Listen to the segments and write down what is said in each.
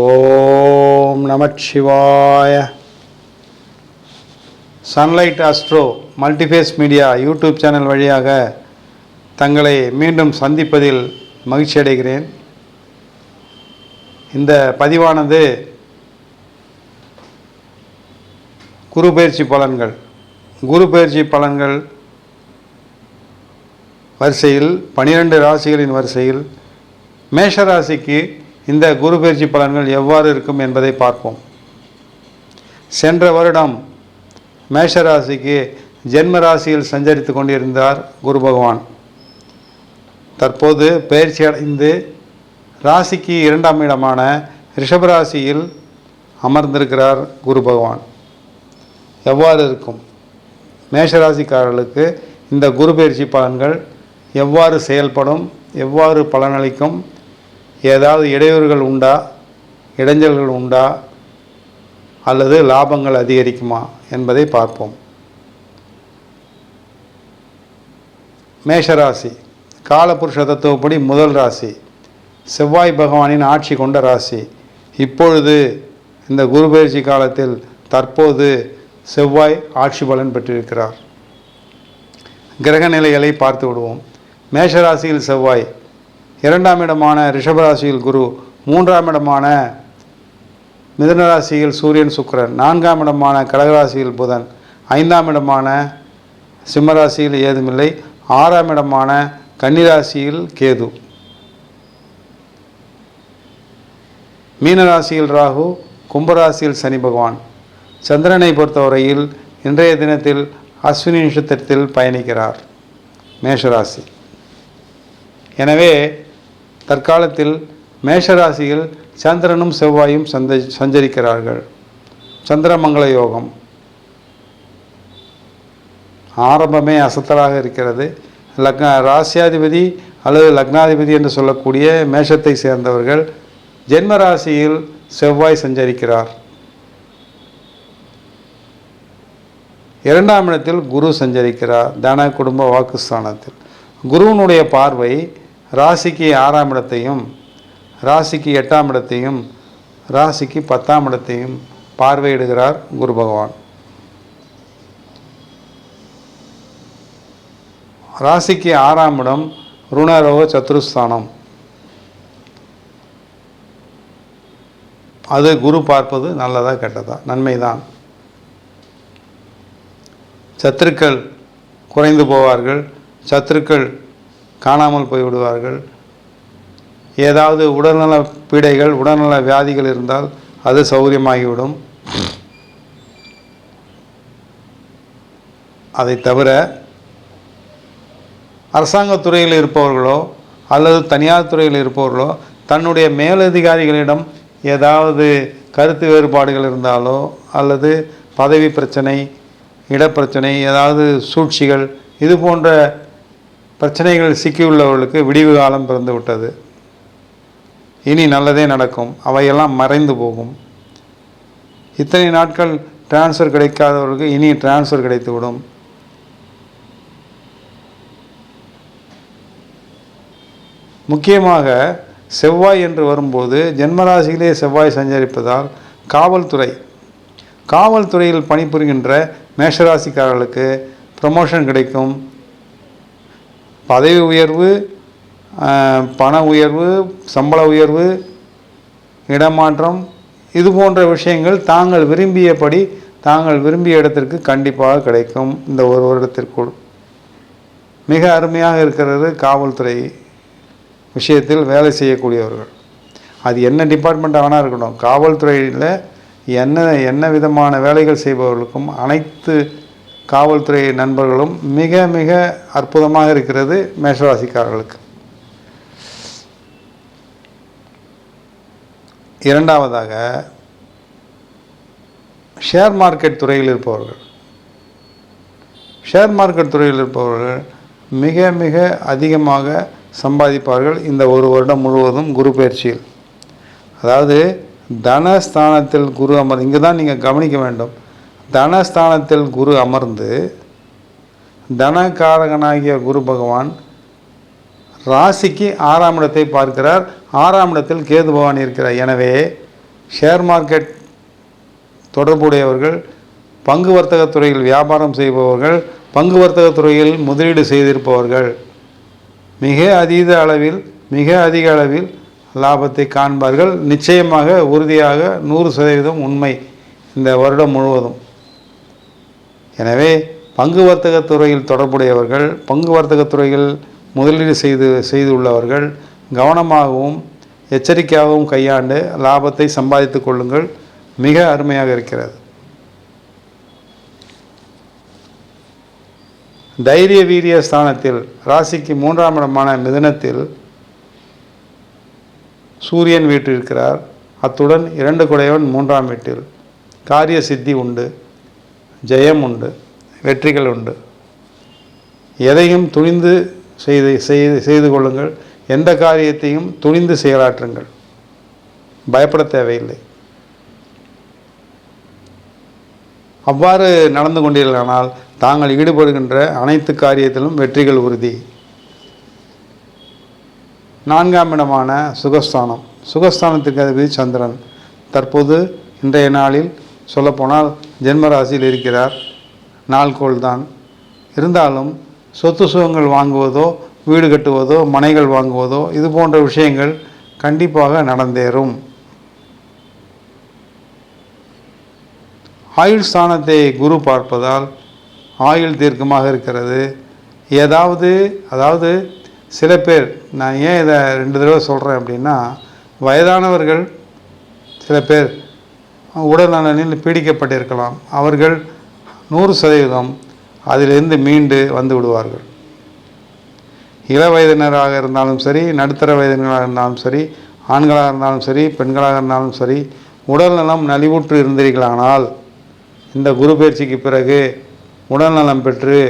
ஓம் நமச்சிவாய sunlight astro multiphase media YouTube channel வழியாக தங்களை மீண்டும் சந்திப்பதில் மகிழ்ச்சி அடைகிறேன். இந்த பதிவானது குரு பயிற்சி பலன்கள். குரு பயிற்சி பலன்கள் வரிசையில் பனிரெண்டு ராசிகளின் வரிசையில் மேஷ ராசிக்கு இந்த குரு பயிற்சி பலன்கள் எவ்வாறு இருக்கும் என்பதை பார்ப்போம். சென்ற வருடம் மேஷராசிக்கு ஜென்ம ராசியில் சஞ்சரித்து கொண்டிருந்தார் குரு பகவான். தற்போது பயிற்சி அடைந்து ராசிக்கு இரண்டாம் இடமான ரிஷபராசியில் அமர்ந்திருக்கிறார் குரு பகவான். எவ்வாறு இருக்கும்? மேஷராசிக்காரர்களுக்கு இந்த குரு பயிற்சி பலன்கள் எவ்வாறு செயல்படும் எவ்வாறு பலனளிக்கும் ஏதாவது இடையூறுகள் உண்டா? இடைஞ்சல்கள் உண்டா? அல்லது லாபங்கள் அதிகரிக்குமா? என்பதை பார்ப்போம். மேஷராசி. காலபுருஷ தத்துவப்படி முதல் ராசி. செவ்வாய் பகவானின் ஆட்சி கொண்ட ராசி. இப்பொழுது இந்த குரு பயிற்சி காலத்தில் தற்போது செவ்வாய் ஆட்சி பலன் பெற்றிருக்கிறார். கிரக நிலைகளை பார்த்து விடுவோம். மேஷராசியில் செவ்வாய் இரண்டாம் இடமான ரிஷபராசியில் குரு மூன்றாம் இடமான மிதனராசியில் சூரியன் சுக்கிரன் நான்காம் இடமான கடகராசியில் புதன் ஐந்தாம் இடமான சிம்மராசியில் ஏதுமில்லை ஆறாம் இடமான கன்னிராசியில் கேது. மீனராசியில் ராகு கும்பராசியில் சனி பகவான். சந்திரனை பொறுத்தவரையில் இன்றைய தினத்தில் அஸ்வினி நட்சத்திரத்தில் பயணிக்கிறார் மேஷராசி. எனவே தற்காலத்தில் மேஷராசியில் சந்திரனும் செவ்வாயும் சந்த சஞ்சரிக்கிறார்கள். சந்திரமங்கள யோகம். ஆரம்பமே அசத்தலாக இருக்கிறது. லக்ன ராசியாதிபதி அல்லது லக்னாதிபதி என்று சொல்லக்கூடிய மேஷத்தை சேர்ந்தவர்கள் ஜென்ம ராசியில் செவ்வாய் சஞ்சரிக்கிறார். இரண்டாம் இடத்தில் குரு சஞ்சரிக்கிறார். தன குடும்ப வாக்குஸ்தானத்தில். குருவினுடைய பார்வை ராசிக்கு ஆறாம் இடத்தையும் ராசிக்கு எட்டாம் இடத்தையும் ராசிக்கு பத்தாம் இடத்தையும் பார்வையிடுகிறார் குரு பகவான். ராசிக்கு ஆறாம் இடம் ருணரோக சத்ருஸ்தானம். அது குரு பார்ப்பது நல்லதா கெட்டதா? நன்மைதான். சத்துருக்கள் குறைந்து போவார்கள். சத்துருக்கள் காணாமல் போய்விடுவார்கள். ஏதாவது உடல்நல பீடைகள் உடல்நல வியாதிகள் இருந்தால் அது சௌகரியமாகிவிடும். அதை தவிர அரசாங்க துறையில் இருப்பவர்களோ அல்லது தனியார் துறையில் இருப்பவர்களோ தன்னுடைய மேலதிகாரிகளிடம் ஏதாவது கருத்து வேறுபாடுகள் இருந்தாலோ அல்லது பதவி பிரச்சனை இடப்பிரச்சனை ஏதாவது சூழ்ச்சிகள் இது போன்ற பிரச்சனைகள் சிக்கியுள்ளவர்களுக்கு விடிவு காலம் பிறந்து விட்டது இனி நல்லதே நடக்கும். அவையெல்லாம் மறைந்து போகும். இத்தனை நாட்கள் டிரான்ஸ்ஃபர் கிடைக்காதவர்களுக்கு இனி டிரான்ஸ்ஃபர் கிடைத்துவிடும். முக்கியமாக செவ்வாய் என்று வரும்போது ஜென்மராசியிலே செவ்வாய் சஞ்சரிப்பதால் காவல்துறை காவல்துறையில் பணிபுரிகின்ற மேஷராசிக்காரர்களுக்கு ப்ரமோஷன் கிடைக்கும். பதவி உயர்வு பண உயர்வு சம்பள உயர்வு இடமாற்றம் இது போன்ற விஷயங்கள் தாங்கள் விரும்பியபடி தாங்கள் விரும்பிய இடத்திற்கு கண்டிப்பாக கிடைக்கும் இந்த ஒரு வருடத்திற்குள். மிக அருமையாக இருக்கிறது காவல்துறை விஷயத்தில் வேலை செய்யக்கூடியவர்கள். அது என்ன டிபார்ட்மெண்ட்டாக வேணால் இருக்கட்டும் காவல்துறையில் என்ன என்ன விதமான வேலைகள் செய்பவர்களுக்கும் அனைத்து காவல்துறை நண்பர்களும் மிக மிக அற்புதமாக இருக்கிறது மேஷராசிக்காரர்களுக்கு. இரண்டாவதாக ஷேர் மார்க்கெட் துறையில் இருப்பவர்கள். ஷேர் மார்க்கெட் துறையில் இருப்பவர்கள் மிக மிக அதிகமாக சம்பாதிப்பார்கள் இந்த ஒரு வருடம் முழுவதும் குரு பயிற்சியில். அதாவது தனஸ்தானத்தில் குரு அமர் இங்கே தான் நீங்கள் கவனிக்க வேண்டும். தனஸ்தானத்தில் குரு அமர்ந்து தனகாரகனாகிய குரு பகவான் ராசிக்கு ஆறாம் இடத்தை பார்க்கிறார். ஆறாம் இடத்தில் கேது பகவான் இருக்கிறார். எனவே ஷேர் மார்க்கெட் தொடர்புடையவர்கள் பங்கு வர்த்தக துறையில் வியாபாரம் செய்பவர்கள் பங்கு வர்த்தக துறையில் முதலீடு செய்திருப்பவர்கள் மிக அதீத அளவில் மிக அதிக அளவில் லாபத்தை காண்பார்கள். நிச்சயமாக உறுதியாக நூறு சதவீதம் உண்மை இந்த வருடம் முழுவதும். எனவே பங்கு வர்த்தக துறையில் தொடர்புடையவர்கள் பங்கு வர்த்தக துறையில் முதலீடு செய்து செய்துள்ளவர்கள் கவனமாகவும் எச்சரிக்கையாகவும் கையாண்டு லாபத்தை சம்பாதித்துக் கொள்ளுங்கள். மிக அருமையாக இருக்கிறது. தைரிய வீரிய ஸ்தானத்தில் ராசிக்கு மூன்றாம் இடமான மிதனத்தில் சூரியன் வீற்றிருக்கிறார். அத்துடன் இரண்டு குடையவன் மூன்றாம் வீட்டில். காரிய சித்தி உண்டு. ஜெயம் உண்டு வெற்றிகள் உண்டு எதையும் துணிந்து செய்து செய்து செய்து கொள்ளுங்கள். எந்த காரியத்தையும் துணிந்து செயலாற்றுங்கள். பயப்பட தேவையில்லை. அவ்வாறு நடந்து கொண்டீர்களானால் தாங்கள் ஈடுபடுகின்ற அனைத்து காரியத்திலும் வெற்றிகள் உறுதி. நான்காம் இடமான சுகஸ்தானம். சுகஸ்தானத்திற்கு அதிபதி சந்திரன். தற்போது இன்றைய நாளில் சொல்லப்போனால் ஜென்மராசியில் இருக்கிறார். நாள்கோள் தான். இருந்தாலும் சொத்து சுகங்கள் வாங்குவதோ வீடு கட்டுவதோ மனைகள் வாங்குவதோ இது போன்ற விஷயங்கள் கண்டிப்பாக நடந்தேறும். ஆயுள் ஸ்தானத்தை குரு பார்ப்பதால் ஆயுள் தீர்க்கமாக இருக்கிறது. ஏதாவது அதாவது சில பேர் நான் ஏன் இதை ரெண்டு தடவை சொல்கிறேன் அப்படின்னா வயதானவர்கள் சில பேர் உடல் நலனில் பீடிக்கப்பட்டிருக்கலாம். அவர்கள் நூறு சதவீதம் அதிலிருந்து மீண்டு வந்து விடுவார்கள். இள வயதினராக இருந்தாலும் சரி நடுத்தர வயதினராக இருந்தாலும் சரி ஆண்களாக இருந்தாலும் சரி பெண்களாக இருந்தாலும் சரி உடல் நலம் நலிவுற்று இருந்தீர்களானால் இந்த குரு பயிற்சிக்கு பிறகு உடல்நலம் பெற்று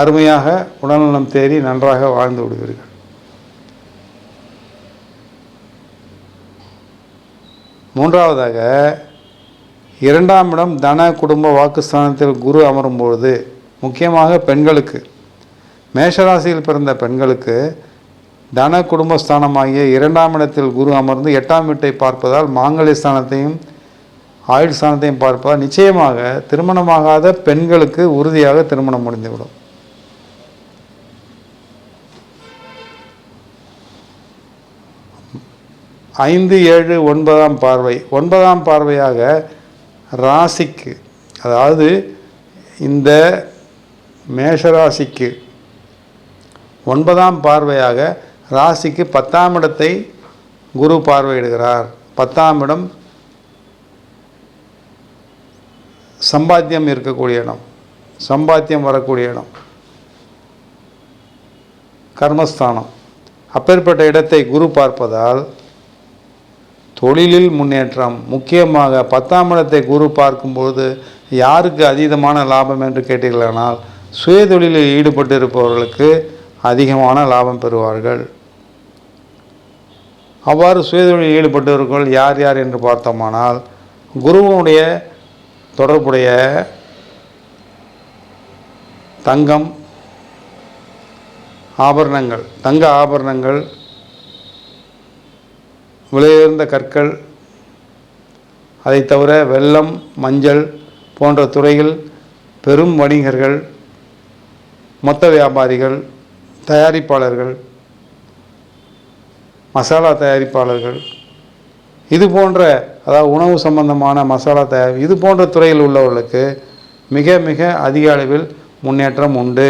அருமையாக உடல்நலம் தேறி நன்றாக வாழ்ந்து விடுவீர்கள். மூன்றாவதாக இரண்டாம் இடம் தன குடும்ப வாக்குஸ்தானத்தில் குரு அமரும் பொழுது முக்கியமாக பெண்களுக்கு. மேஷராசியில் பிறந்த பெண்களுக்கு தன குடும்பஸ்தானமாகிய இரண்டாம் இடத்தில் குரு அமர்ந்து எட்டாம் வீட்டை பார்ப்பதால் மாங்கல்ய ஸ்தானத்தையும் ஆயுள் ஸ்தானத்தையும் பார்ப்பதால் நிச்சயமாக திருமணமாகாத பெண்களுக்கு உறுதியாக திருமணம் முடிந்துவிடும். ஐந்து ஏழு ஒன்பதாம் பார்வை. ஒன்பதாம் பார்வையாக ராசிக்கு அதாவது இந்த மேஷராசிக்கு ஒன்பதாம் பார்வையாக ராசிக்கு பத்தாம் இடத்தை குரு பார்வையிடுகிறார். பத்தாம் இடம் சம்பாத்தியம் இருக்கக்கூடிய இடம். சம்பாத்தியம் வரக்கூடிய இடம். கர்மஸ்தானம். அப்பேற்பட்ட இடத்தை குரு பார்ப்பதால் தொழிலில் முன்னேற்றம். முக்கியமாக பத்தாம் இடத்தை குரு பார்க்கும்போது யாருக்கு அதீதமான லாபம் என்று கேட்டீர்களானால் சுயதொழிலில் ஈடுபட்டு இருப்பவர்களுக்கு அதிகமான லாபம் பெறுவார்கள். அவ்வாறு சுயதொழிலில் ஈடுபட்டவர்கள் யார் யார் என்று பார்த்தோமானால் குருவனுடைய தொடர்புடைய தங்கம் ஆபரணங்கள் தங்க ஆபரணங்கள் விலையுயர்ந்த கற்கள் அதை தவிர வெள்ளம் மஞ்சள் போன்ற துறையில் பெரும் வணிகர்கள் மொத்த வியாபாரிகள் தயாரிப்பாளர்கள் மசாலா தயாரிப்பாளர்கள் இது போன்ற அதாவது உணவு சம்பந்தமான மசாலா தயார் இது போன்ற துறையில் உள்ளவர்களுக்கு மிக மிக அதிக அளவில் முன்னேற்றம் உண்டு.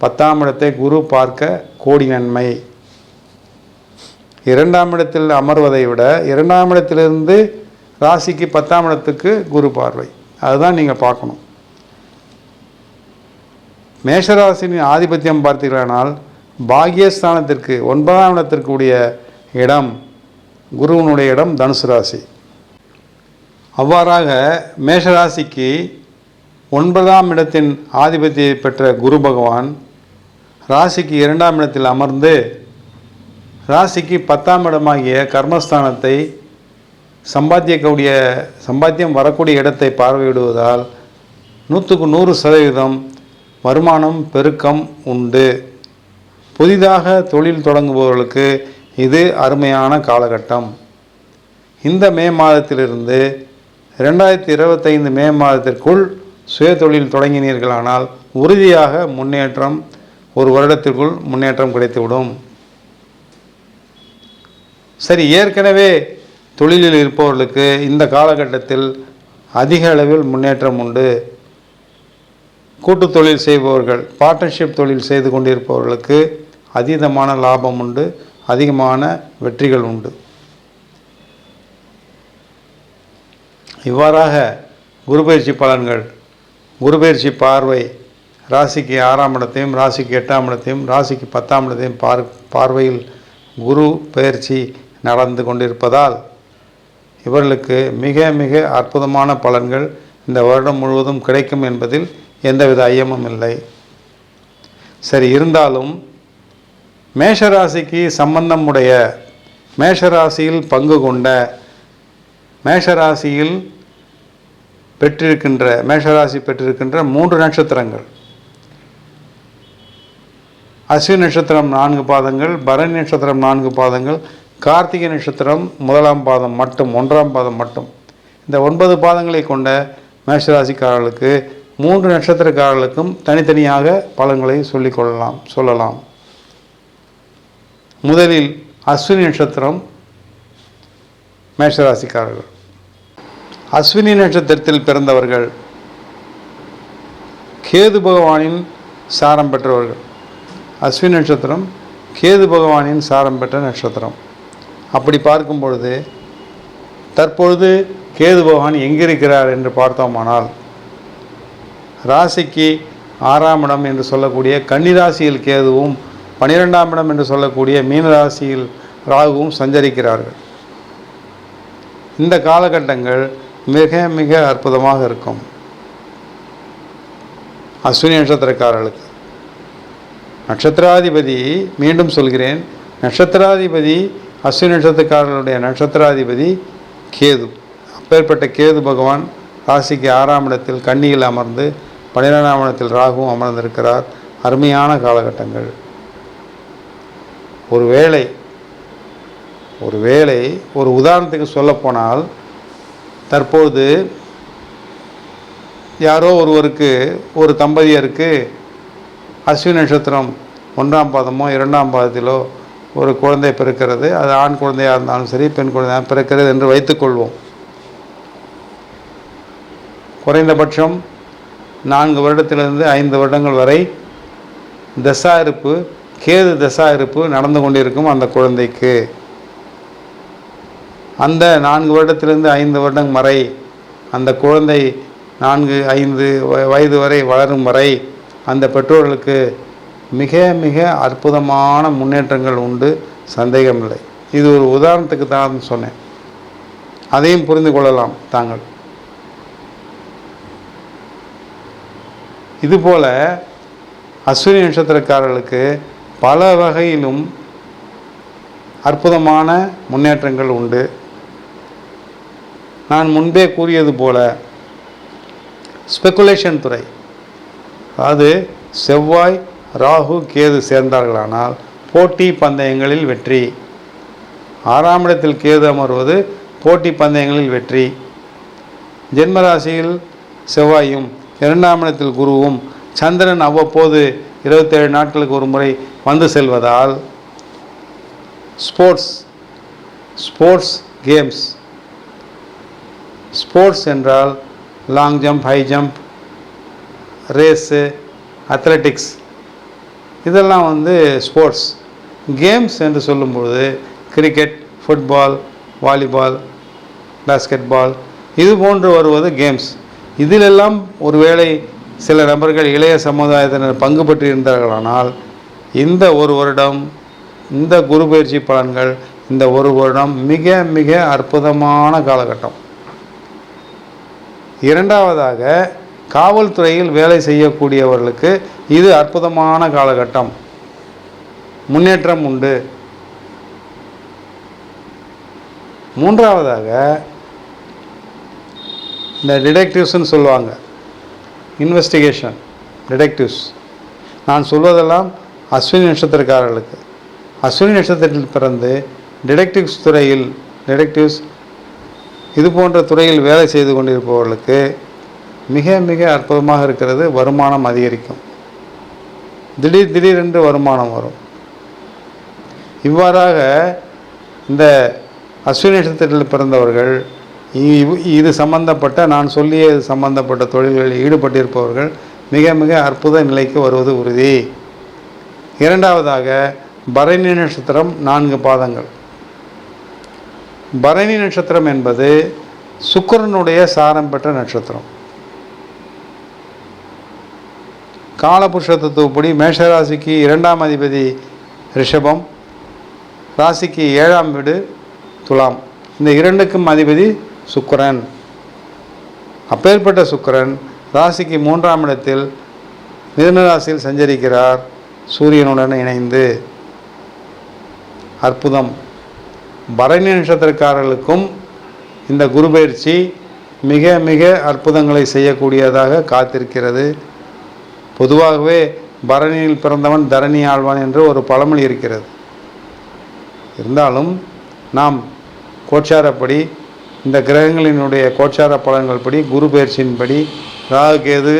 பத்தாம் இடத்தை குரு பார்க்க கோடி நன்மை. இரண்டாம் இடத்தில் அமர்வதை விட இரண்டாம் இடத்திலிருந்து ராசிக்கு பத்தாம் இடத்துக்கு குரு பார்வை. அதுதான் நீங்கள் பார்க்கணும். மேஷராசினின் ஆதிபத்தியம் பார்த்தீர்களானால் பாகியஸ்தானத்திற்கு ஒன்பதாம் இடத்திற்கு இடம் குருவனுடைய இடம் தனுசு ராசி. அவ்வாறாக மேஷராசிக்கு ஒன்பதாம் இடத்தின் ஆதிபத்தியை பெற்ற குரு பகவான் ராசிக்கு இரண்டாம் இடத்தில் அமர்ந்து ராசிக்கு பத்தாம் இடமாகிய கர்மஸ்தானத்தை சம்பாத்தியக்கூடிய சம்பாத்தியம் வரக்கூடிய இடத்தை பார்வையிடுவதால் நூற்றுக்கு நூறு சதவீதம் வருமானம் பெருக்கம் உண்டு. புதிதாக தொழில் தொடங்குபவர்களுக்கு இது அருமையான காலகட்டம். இந்த மே மாதத்திலிருந்து ரெண்டாயிரத்தி இருபத்தைந்து மே மாதத்திற்குள் சுய தொழில் தொடங்கினீர்களானால் உறுதியாக முன்னேற்றம் ஒரு வருடத்திற்குள் முன்னேற்றம் கிடைத்துவிடும். சரி ஏற்கனவே தொழிலில் இருப்பவர்களுக்கு இந்த காலகட்டத்தில் அதிக அளவில் முன்னேற்றம் உண்டு. கூட்டு தொழில் செய்பவர்கள் பார்ட்னர்ஷிப் தொழில் செய்து கொண்டிருப்பவர்களுக்கு அதீதமான லாபம் உண்டு அதிகமான வெற்றிகள் உண்டு. இவ்வாறாக குருபயிற்சி பலன்கள் குருபயிற்சி பார்வை ராசிக்கு ஆறாம் இடத்தையும் ராசிக்கு எட்டாம் இடத்தையும் ராசிக்கு பத்தாம் இடத்தையும் பார் பார்வையில் குரு பயிற்சி நடந்து கொண்டிருப்பதால் இவர்களுக்கு மிக மிக அற்புதமான பலன்கள் இந்த வருடம் முழுவதும் கிடைக்கும் என்பதில் எந்தவித ஐயமும் இல்லை. சரி இருந்தாலும் மேஷராசிக்கு சம்பந்தமுடைய மேஷராசியில் பங்கு கொண்ட மேஷராசியில் பெற்றிருக்கின்ற மேஷராசி பெற்றிருக்கின்ற மூன்று நட்சத்திரங்கள். அஸ்வின் நட்சத்திரம் நான்கு பாதங்கள் பரணி நட்சத்திரம் நான்கு பாதங்கள் கார்த்திகை நட்சத்திரம் முதலாம் பாதம் மட்டும் ஒன்றாம் பாதம் மட்டும். இந்த ஒன்பது பாதங்களை கொண்ட மேஷராசிக்காரர்களுக்கு மூன்று நட்சத்திரக்காரர்களுக்கும் தனித்தனியாக பலன்களை சொல்லிக் கொள்ளலாம் சொல்லலாம். முதலில் அஸ்வினி நட்சத்திரம் மேஷராசிக்காரர்கள். அஸ்வினி நட்சத்திரத்தில் பிறந்தவர்கள் கேது பகவானின் சாரம் பெற்றவர்கள். அஸ்வினி நட்சத்திரம் கேது பகவானின் சாரம் பெற்ற நட்சத்திரம். அப்படி பார்க்கும் பொழுது தற்பொழுது கேது பகவான் எங்கிருக்கிறார் என்று பார்த்தோமானால் ராசிக்கு ஆறாம் இடம் என்று சொல்லக்கூடிய கன்னிராசியில் கேதுவும் பனிரெண்டாம் இடம் என்று சொல்லக்கூடிய மீனராசியில் ராகுவும் சஞ்சரிக்கிறார்கள். இந்த காலகட்டங்கள் மிக மிக அற்புதமாக இருக்கும். அஸ்வினி நட்சத்திரக்காரர்களுக்கு. நட்சத்திராதிபதி மீண்டும் சொல்கிறேன் நட்சத்திராதிபதி அஸ்வினி நட்சத்திரக்காரர்களுடைய நட்சத்திராதிபதி கேது. அப்பேற்பட்ட கேது பகவான் ராசிக்கு ஆறாம் இடத்தில் கன்னியில் அமர்ந்து பன்னிரெண்டாம் இடத்தில் ராகுவும் அமர்ந்திருக்கிறார். அருமையான காலகட்டங்கள். ஒரு வேளை ஒரு வேளை ஒரு உதாரணத்துக்கு சொல்லப்போனால் தற்போது யாரோ ஒருவருக்கு ஒரு தம்பதியருக்கு அஸ்வினி நட்சத்திரம் ஒன்றாம் பாதமோ இரண்டாம் பாதத்திலோ ஒரு குழந்தை பிறக்கிறது அது ஆண் குழந்தையாக இருந்தாலும் சரி பெண் குழந்தையாக பிறக்கிறது என்று வைத்துக்கொள்வோம். குறைந்தபட்சம் நான்கு வருடத்திலிருந்து ஐந்து வருடங்கள் வரை தசா இருப்பு கேது தசா இருப்பு நடந்து கொண்டிருக்கும் அந்த குழந்தைக்கு. அந்த நான்கு வருடத்திலிருந்து ஐந்து வருடம் வரை அந்த குழந்தை நான்கு ஐந்து வ- வயது வரை வளரும் வரை அந்த பெற்றோர்களுக்கு மிக மிக அற்புதமான முன்னேற்றங்கள் உண்டு சந்தேகமில்லை. இது ஒரு உதாரணத்துக்கு தான் சொன்னேன். அதையும் புரிந்து கொள்ளலாம் தாங்கள். இதுபோல அஸ்வினி நட்சத்திரக்காரர்களுக்கு பல வகையிலும் அற்புதமான முன்னேற்றங்கள் உண்டு. நான் முன்பே கூறியது போல ஸ்பெகுலேஷன் துறை. அது செவ்வாய் ராகு கேது சேர்ந்தார்களானால் போட்டி பந்தயங்களில் வெற்றி. ஆறாம் இடத்தில் கேது அமர்வது போட்டி பந்தயங்களில் வெற்றி. ஜென்மராசியில் செவ்வாயும் இரண்டாம் இடத்தில் குருவும் சந்திரன் அவ்வப்போது இருபத்தேழு நாட்களுக்கு ஒரு முறை வந்து செல்வதால் ஸ்போர்ட்ஸ் ஸ்போர்ட்ஸ் கேம்ஸ். ஸ்போர்ட்ஸ் என்றால் long jump high jump race athletics. இதெல்லாம் வந்து ஸ்போர்ட்ஸ் கேம்ஸ் என்று சொல்லும்பொழுது cricket football volleyball basketball இது போன்று வருவது கேம்ஸ் இதிலெல்லாம் ஒருவேளை சில நபர்கள் இளைய சமுதாயத்தினர் பங்கு பெற்று இருந்தார்களானால் இந்த ஒரு வருடம் இந்த குரு பயிற்சி பலன்கள் இந்த ஒரு வருடம் மிக மிக அற்புதமான காலகட்டம். இரண்டாவதாக காவல்துறையில் வேலை செய்யக்கூடியவர்களுக்கு இது அற்புதமான காலகட்டம். முன்னேற்றம் உண்டு. மூன்றாவதாக இந்த டிடெக்டிவ்ஸ்ன்னு சொல்லுவாங்க. இன்வெஸ்டிகேஷன் டிடெக்டிவ்ஸ் நான் சொல்வதெல்லாம் அஸ்வினி நட்சத்திரக்காரர்களுக்கு. அஸ்வினி நட்சத்திரத்தில் பிறந்து டிடெக்டிவ்ஸ் துறையில் டிடெக்டிவ்ஸ் இது போன்ற துறையில் வேலை செய்து கொண்டிருப்பவர்களுக்கு மிக மிக அற்புதமாக இருக்கிறது வருமானம் அதிகரிக்கும். திடீர் திடீரென்று வருமானம் வரும். இவ்வாறாக இந்த அஸ்வினி நட்சத்திரத்தில் பிறந்தவர்கள் இது சம்பந்தப்பட்ட நான் சொல்லிய இது சம்பந்தப்பட்ட தொழில்களில் ஈடுபட்டிருப்பவர்கள் மிக மிக அற்புத நிலைக்கு வருவது உறுதி. இரண்டாவதாக பரணி நட்சத்திரம் நான்கு பாதங்கள். பரணி நட்சத்திரம் என்பது சுக்கரனுடைய சாரம் பெற்ற நட்சத்திரம். காலபுருஷ தத்துவப்படி மேஷராசிக்கு இரண்டாம் அதிபதி ரிஷபம் ராசிக்கு ஏழாம் வீடு துலாம். இந்த இரண்டுக்கும் அதிபதி சுக்கிரன். அப்பேற்பட்ட சுக்கரன் ராசிக்கு மூன்றாம் இடத்தில் மிதுனராசியில் சஞ்சரிக்கிறார். சூரியனுடன் இணைந்து. அற்புதம். பரணி நட்சத்திரக்காரர்களுக்கும் இந்த குரு பயிற்சி மிக மிக அற்புதங்களை செய்யக்கூடியதாக காத்திருக்கிறது. பொதுவாகவே பரணியில் பிறந்தவன் தரணி ஆழ்வான் என்று ஒரு பழமொழி இருக்கிறது. இருந்தாலும் நாம் கோச்சாரப்படி இந்த கிரகங்களினுடைய கோச்சார பலன்கள் படி குரு பயிற்சியின்படி ராகு கேது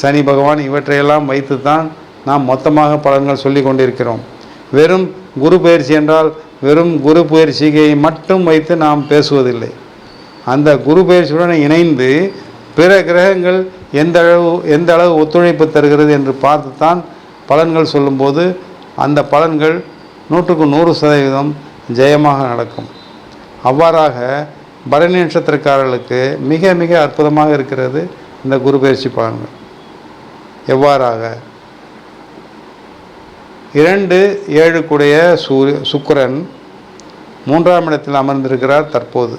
சனி பகவான் இவற்றையெல்லாம் வைத்து தான் நாம் மொத்தமாக பலன்கள் சொல்லி கொண்டிருக்கிறோம். வெறும் குரு பயிற்சி என்றால் வெறும் குரு பயிற்சியை மட்டும் வைத்து நாம் பேசுவதில்லை. அந்த குரு பயிற்சியுடன் இணைந்து பிற கிரகங்கள் எந்த அளவு எந்த அளவு ஒத்துழைப்பு தருகிறது என்று பார்த்து தான் பலன்கள் சொல்லும்போது அந்த பலன்கள் நூற்றுக்கு நூறு சதவீதம் ஜெயமாக நடக்கும். அவ்வாறாக பரணி நட்சத்திரக்காரர்களுக்கு மிக மிக அற்புதமாக இருக்கிறது இந்த குரு பயிற்சி பலன்கள். எவ்வாறாக? இரண்டு ஏழுக்குடைய சூரிய சுக்கரன் மூன்றாம் இடத்தில் அமர்ந்திருக்கிறார் தற்போது.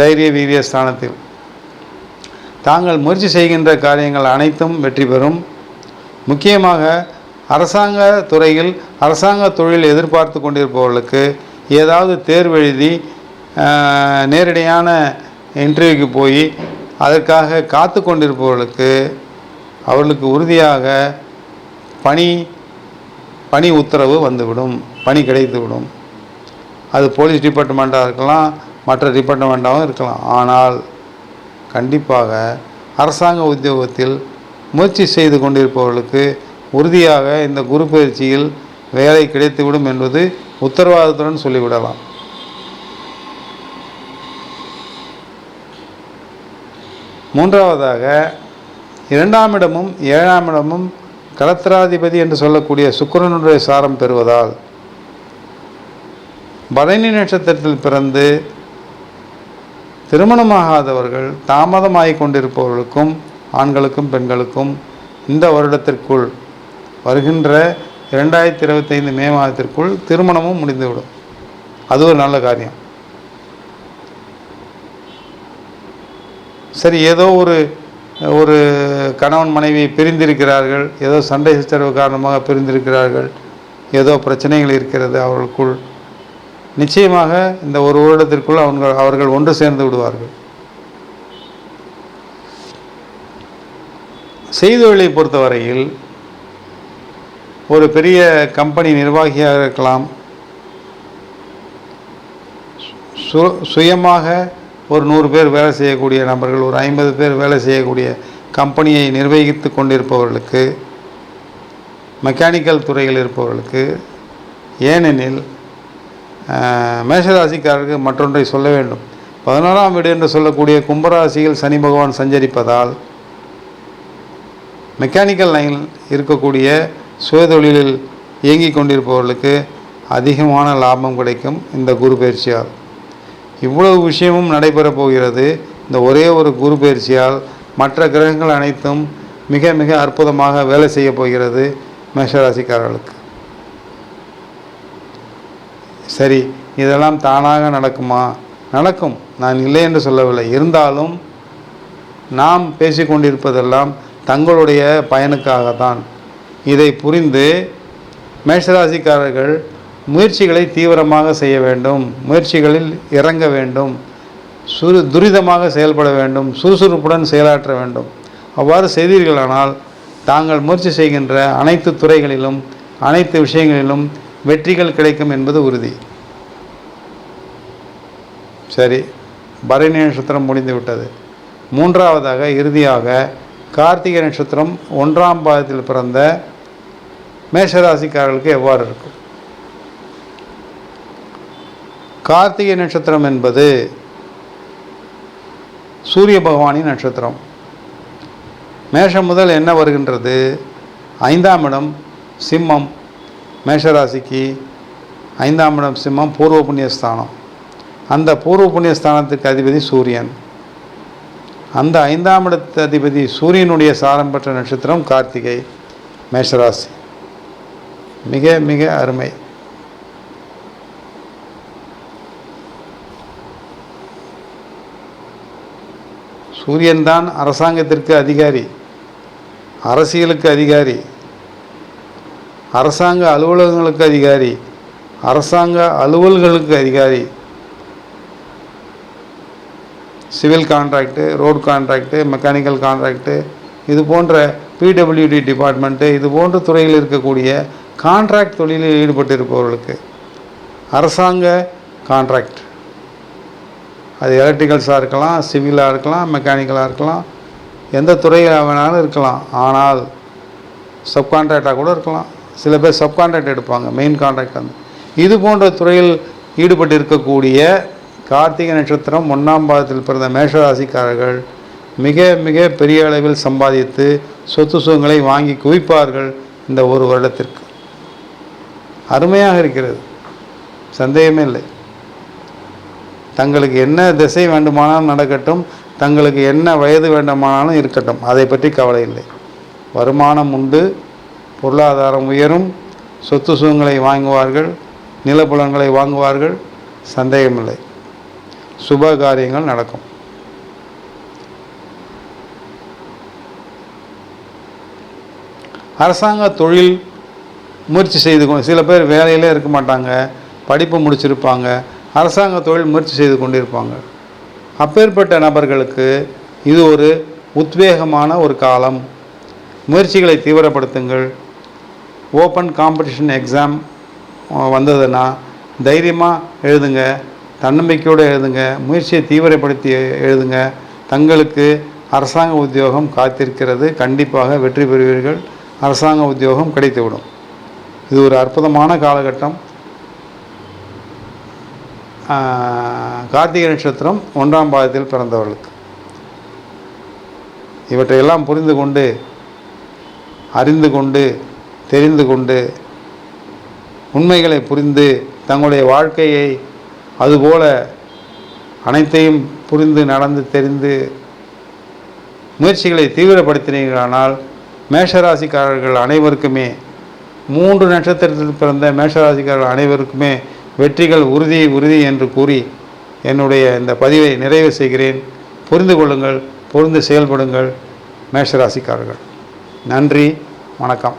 தைரிய வீரிய ஸ்தானத்தில். தாங்கள் முயற்சி செய்கின்ற காரியங்கள் அனைத்தும் வெற்றி பெறும். முக்கியமாக அரசாங்க துறையில் அரசாங்க தொழில் எதிர்பார்த்து கொண்டிருப்பவர்களுக்கு ஏதாவது தேர்வு எழுதி நேரடியான இன்டர்வியூக்கு போய் அதற்காக காத்து கொண்டிருப்பவர்களுக்கு அவர்களுக்கு உறுதியாக பணி பணி உத்தரவு வந்துவிடும் பணி கிடைத்துவிடும். அது போலீஸ் டிபார்ட்மெண்ட்டாக இருக்கலாம் மற்ற டிபார்ட்மெண்ட்டாகவும் இருக்கலாம். ஆனால் கண்டிப்பாக அரசாங்க உத்தியோகத்தில் முயற்சி செய்து கொண்டிருப்பவர்களுக்கு உறுதியாக இந்த குரு பயிற்சியில் வேலை கிடைத்துவிடும் என்பது உத்தரவாதத்துடன் சொல்லிவிடலாம். மூன்றாவதாக இரண்டாம் இடமும் ஏழாம் இடமும் கலத்திராதிபதி என்று சொல்லக்கூடிய சுக்கரனுடைய சாரம் பெறுவதால் பரணி நட்சத்திரத்தில் பிறந்து திருமணமாகாதவர்கள் தாமதமாகி கொண்டிருப்பவர்களுக்கும் ஆண்களுக்கும் பெண்களுக்கும் இந்த வருடத்திற்குள் வருகின்ற இரண்டாயிரத்தி இருபத்தைந்து மே மாதத்திற்குள் திருமணமும் முடிந்துவிடும். அது ஒரு நல்ல காரியம். சரி ஏதோ ஒரு ஒரு கணவன் மனைவி பிரிந்திருக்கிறார்கள் ஏதோ சண்டை சச்சரவு காரணமாக பிரிந்திருக்கிறார்கள் ஏதோ பிரச்சனைகள் இருக்கிறது அவர்களுக்குள் நிச்சயமாக இந்த ஒரு வருடத்திற்குள் அவங்க அவர்கள் ஒன்று சேர்ந்து விடுவார்கள். செய்தொழிலை பொறுத்தவரையில் ஒரு பெரிய கம்பெனி நிர்வாகியாக இருக்கலாம். சு சுயமாக ஒரு நூறு பேர் வேலை செய்யக்கூடிய நபர்கள் ஒரு ஐம்பது பேர் வேலை செய்யக்கூடிய கம்பெனியை நிர்வகித்து கொண்டிருப்பவர்களுக்கு மெக்கானிக்கல் துறையில் இருப்பவர்களுக்கு ஏனெனில் மேஷராசிக்காரருக்கு மற்றொன்றை சொல்ல வேண்டும். பதினோராம் வீடு என்று சொல்லக்கூடிய கும்பராசியில் சனி பகவான் சஞ்சரிப்பதால் மெக்கானிக்கல் லைனில் இருக்கக்கூடிய சுயதொழிலில் இயங்கிக் கொண்டிருப்பவர்களுக்கு அதிகமான லாபம் கிடைக்கும் இந்த குரு பயிற்சியால். இவ்வளவு விஷயமும் நடைபெறப் போகிறது. இந்த ஒரே ஒரு குரு பயிற்சியால் மற்ற கிரகங்கள் அனைத்தும் மிக மிக அற்புதமாக வேலை செய்ய போகிறது மேஷராசிக்காரர்களுக்கு. சரி இதெல்லாம் தானாக நடக்குமா? நடக்கும். நான் இல்லை என்று சொல்லவில்லை. இருந்தாலும் நாம் பேசிக்கொண்டிருப்பதெல்லாம் தங்களுடைய பயனுக்காகத்தான். இதை புரிந்து மேஷராசிக்காரர்கள் முயற்சிகளை தீவிரமாக செய்ய வேண்டும். முயற்சிகளில் இறங்க வேண்டும். சுரு துரிதமாக செயல்பட வேண்டும். சுறுசுறுப்புடன் செயலாற்ற வேண்டும். அவ்வாறு செய்தீர்களானால் தாங்கள் முயற்சி செய்கின்ற அனைத்து துறைகளிலும் அனைத்து விஷயங்களிலும் வெற்றிகள் கிடைக்கும் என்பது உறுதி. சரி பரணி நட்சத்திரம் முடிந்து விட்டது. மூன்றாவதாக இறுதியாக கார்த்திகை நட்சத்திரம் ஒன்றாம் பாதத்தில் பிறந்த மேஷராசிக்காரர்களுக்கு எவ்வாறு இருக்கும்? கார்த்திகை நட்சத்திரம் என்பது சூரிய பகவானின் நட்சத்திரம். மேஷம் முதல் என்ன வருகின்றது? ஐந்தாம் இடம் சிம்மம். மேஷராசிக்கு ஐந்தாம் இடம் சிம்மம் பூர்வ புண்ணியஸ்தானம் அந்த பூர்வ புண்ணியஸ்தானத்துக்கு அதிபதி சூரியன். அந்த ஐந்தாம் இடத்து அதிபதி சூரியனுடைய சாரம் பெற்ற நட்சத்திரம் கார்த்திகை மேஷராசி. மிக மிக அருமை. சூரியன்தான் அரசாங்கத்திற்கு அதிகாரி அரசியலுக்கு அதிகாரி. அரசாங்க அலுவலகங்களுக்கு அதிகாரி அரசாங்க அலுவல்களுக்கு அதிகாரி. Civil contract road contract mechanical contract இது போன்ற பிடபிள்யூடி டிபார்ட்மெண்ட்டு இது போன்ற துறையில் இருக்கக்கூடிய கான்ட்ராக்ட் தொழிலில் ஈடுபட்டிருப்பவர்களுக்கு அரசாங்க கான்ட்ராக்ட் அது எலக்ட்ரிக்கல்ஸாக இருக்கலாம் சிவிலாக இருக்கலாம் மெக்கானிக்கலாக இருக்கலாம் எந்த துறையில் வேணாலும் இருக்கலாம். ஆனால் சப்கான்ட்ராக்டாக கூட இருக்கலாம். சில பேர் சப்கான்ட்ராக்ட் எடுப்பாங்க மெயின் கான்ட்ராக்ட் வந்து. இது போன்ற துறையில் ஈடுபட்டு இருக்கக்கூடிய கார்த்திகை நட்சத்திரம் ஒன்றாம் பாதத்தில் பிறந்த மேஷராசிக்காரர்கள் மிக மிக பெரிய அளவில் சம்பாதித்து சொத்து சுகங்களை வாங்கி குவிப்பார்கள் இந்த ஒரு வருடத்திற்கு. அருமையாக இருக்கிறது. சந்தேகமே இல்லை. தங்களுக்கு என்ன திசை வேண்டுமானாலும் நடக்கட்டும் தங்களுக்கு என்ன வயது வேண்டுமானாலும் இருக்கட்டும் அதை பற்றி கவலை இல்லை. வருமானம் உண்டு பொருளாதாரம் உயரும் சொத்து சுகங்களை வாங்குவார்கள் நிலப்புலங்களை வாங்குவார்கள் சந்தேகமில்லை. சுப காரியங்கள் நடக்கும். அரசாங்க தொழில் முயற்சி செய்து கொ சில பேர் வேலையிலே இருக்க மாட்டாங்க படிப்பு முடிச்சிருப்பாங்க அரசாங்க தொழில் முயற்சி செய்து கொண்டிருப்பாங்க. அப்பேற்பட்ட நபர்களுக்கு இது ஒரு உத்வேகமான ஒரு காலம். முயற்சிகளை தீவிரப்படுத்துங்கள் ஓப்பன் காம்படிஷன் எக்ஸாம் வந்ததுன்னா தைரியமாக எழுதுங்க தன்னம்பிக்கையோடு எழுதுங்க முயற்சியை தீவிரப்படுத்தி எழுதுங்க. தங்களுக்கு அரசாங்க உத்தியோகம் காத்திருக்கிறது. கண்டிப்பாக வெற்றி பெறுவீர்கள். அரசாங்க உத்தியோகம் கிடைத்துவிடும். இது ஒரு அற்புதமான காலகட்டம். கார்த்திகை நட்சத்திரம் ஒன்றாம் பாதத்தில் பிறந்தவர்களுக்கு. இவற்றையெல்லாம் புரிந்து கொண்டு அறிந்து கொண்டு தெரிந்து கொண்டு உண்மைகளை புரிந்து தங்களுடைய வாழ்க்கையை அதுபோல அனைத்தையும் புரிந்து நடந்து தெரிந்து முயற்சிகளை தீவிரப்படுத்தினீர்களானால் மேஷராசிக்காரர்கள் அனைவருக்குமே மூன்று நட்சத்திரத்தில் பிறந்த மேஷராசிக்காரர்கள் அனைவருக்குமே வெற்றிகள் உறுதி உறுதி என்று கூறி என்னுடைய இந்த பதிவை நிறைவு செய்கிறேன். புரிந்து கொள்ளுங்கள் புரிந்து செயல்படுங்கள் மேஷராசிக்காரர்கள். நன்றி வணக்கம்.